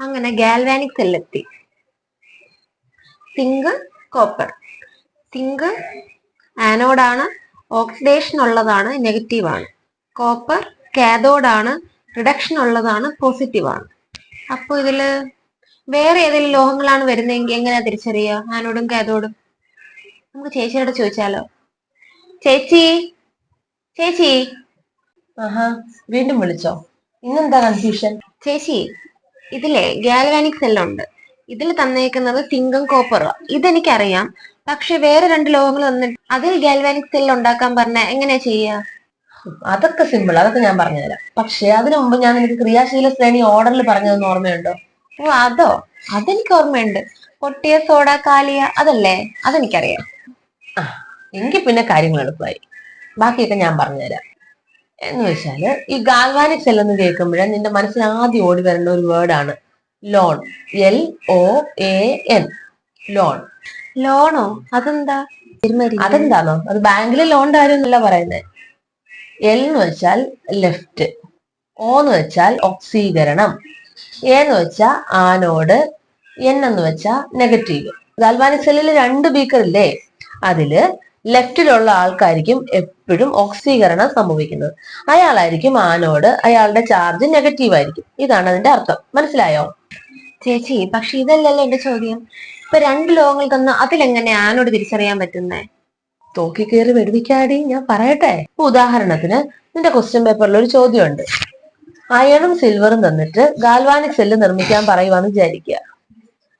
അങ്ങനെ ഗാൽവാനിക് സെല്ലെത്തി zinc copper zinc ആനോഡാണ് ഓക്സിഡേഷൻ ഉള്ളതാണ് നെഗറ്റീവാണ് കോപ്പർ കാതോഡാണ് റിഡക്ഷൻ ഉള്ളതാണ് പോസിറ്റീവാണ് ആണ്. അപ്പൊ ഇതിൽ വേറെ ഏതെങ്കിലും ലോഹങ്ങളാണ് വരുന്നതെങ്കിൽ എങ്ങനെയാ തിരിച്ചറിയുക? ആനോഡും കാഥോഡും നമുക്ക് ചേച്ചിയോട് ചോദിച്ചാലോ? ചേച്ചി ചേച്ചി. ആഹാ വീണ്ടും വിളിച്ചോ? ഇന്നെന്താ കൺഫ്യൂഷൻ ചേച്ചി ഇതിലെ ഗാൽവാനിക് സെല്ലുണ്ട് ഇതിൽ തന്നേക്കുന്നത് സിങ്കം കോപ്പറും ഇതെനിക്കറിയാം. പക്ഷെ വേറെ രണ്ട് ലോഹങ്ങൾ തന്നിട്ട് അതിൽ ഗാൽവാനിക് സെൽ ഉണ്ടാക്കാൻ പറഞ്ഞ എങ്ങനെയാ ചെയ്യാ? അതൊക്കെ സിമ്പിൾ അതൊക്കെ ഞാൻ പറഞ്ഞുതരാം. പക്ഷെ അതിനു മുമ്പ് ഞാൻ നിനക്ക് ക്രിയാശീല ശ്രേണി ഓർഡറിൽ പറഞ്ഞതെന്ന് ഓർമ്മയുണ്ടോ? ഓ അതോ? അതെനിക്ക് ഓർമ്മയുണ്ട്. പൊട്ടിയ സോഡ കാലിയ അതല്ലേ? അതെനിക്കറിയാം. ആ എങ്കിൽ പിന്നെ കാര്യങ്ങൾ എളുപ്പമായി. ബാക്കിയൊക്കെ ഞാൻ പറഞ്ഞുതരാം. എന്ന് വെച്ചാൽ ഈ ഗാൽവാനിക് സെൽ എന്ന് കേൾക്കുമ്പോഴേ നിന്റെ മനസ്സിൽ ആദ്യം ഓടി വരേണ്ട ഒരു വേർഡാണ് loan L O A N loan ലോണോ അതെന്താ? അതെന്താണോ അത് ബാങ്കിൽ ലോൺ കാര്യമൊന്നുമല്ല പറയുന്നത് എൽ എന്ന് വെച്ചാൽ ലെഫ്റ്റ് ഓ എന്ന് വെച്ചാൽ ഓക്സീകരണം എ എന്ന് വെച്ചാൽ ആനോട് എൻ എന്ന് വെച്ചാൽ നെഗറ്റീവ് ഗാൽവാനിക് സെല്ലിൽ രണ്ട് ബീക്കർ ഇല്ലേ? അതിൽ ലെഫ്റ്റിലുള്ള ആൾക്കായിരിക്കും എപ്പോഴും ഓക്സീകരണം സംഭവിക്കുന്നത്. അയാളായിരിക്കും ആനോട് അയാളുടെ ചാർജ് നെഗറ്റീവ് ആയിരിക്കും. ഇതാണ് അതിന്റെ അർത്ഥം. മനസ്സിലായോ? ചേച്ചി പക്ഷെ ഇതല്ലല്ലോ എന്റെ ചോദ്യം. ഇപ്പൊ രണ്ട് ലോകങ്ങൾ തന്ന അതിലെങ്ങനെ ആനോട് തിരിച്ചറിയാൻ പറ്റുന്നേ? തോക്കി കയറി വെടിവിക്കാടി ഞാൻ പറയട്ടെ. ഉദാഹരണത്തിന് നിന്റെ ക്വസ്റ്റ്യൻ പേപ്പറിൽ ഒരു ചോദ്യമുണ്ട്. അയണും സിൽവറും തന്നിട്ട് ഗാൽവാനിക് സെല്ല് നിർമ്മിക്കാൻ പറയുവാന്ന് വിചാരിക്കുക.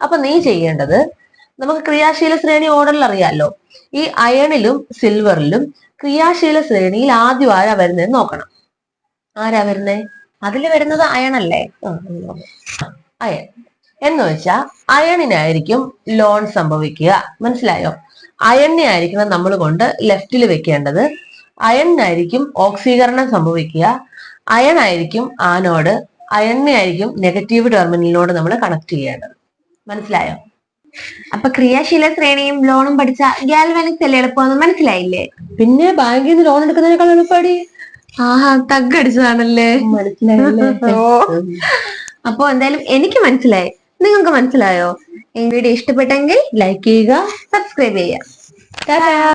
അപ്പൊ നീ ചെയ്യേണ്ടത് നമുക്ക് ക്രിയാശീല ശ്രേണി ഓർഡറിൽ അറിയാമല്ലോ ഈ അയണിലും സിൽവറിലും ക്രിയാശീല ശ്രേണിയിൽ ആദ്യം ആരാ വരുന്നത് നോക്കണം. ആരാ വരുന്നത് അതിൽ വരുന്നത് അയണല്ലേ. അയൺ എന്ന് വെച്ചാ അയണിനായിരിക്കും ലോൺ സംഭവിക്കുക. മനസ്സിലായോ? അയണിനെ ആയിരിക്കണം നമ്മൾ കൊണ്ട് ലെഫ്റ്റിൽ വെക്കേണ്ടത്. അയണിനായിരിക്കും ഓക്സീകരണം സംഭവിക്കുക. അയണായിരിക്കും ആനോട് അയണിനെ ആയിരിക്കും നെഗറ്റീവ് ടെർമിനലിനോട് നമ്മൾ കണക്ട് ചെയ്യേണ്ടത്. മനസ്സിലായോ? അപ്പൊ ക്രിയാശീല ശ്രേണിയും ലോണും പഠിച്ച ഗാൽവാനിക് അല്ലേ എളുപ്പമെന്ന് മനസ്സിലായില്ലേ? പിന്നെ ബാങ്കിൽ നിന്ന് ലോൺ എടുക്കുന്നതിനേക്കാൾ എളുപ്പടി. ആഹാ തഗ്ഗടിച്ചതാണല്ലേ മനസ്സിലായില്ലേ? അപ്പൊ എന്തായാലും എനിക്ക് മനസ്സിലായി. നിങ്ങൾക്ക് മനസ്സിലായോ? ഈ വീഡിയോ ഇഷ്ടപ്പെട്ടെങ്കിൽ ലൈക്ക് ചെയ്യുക സബ്സ്ക്രൈബ് ചെയ്യുക.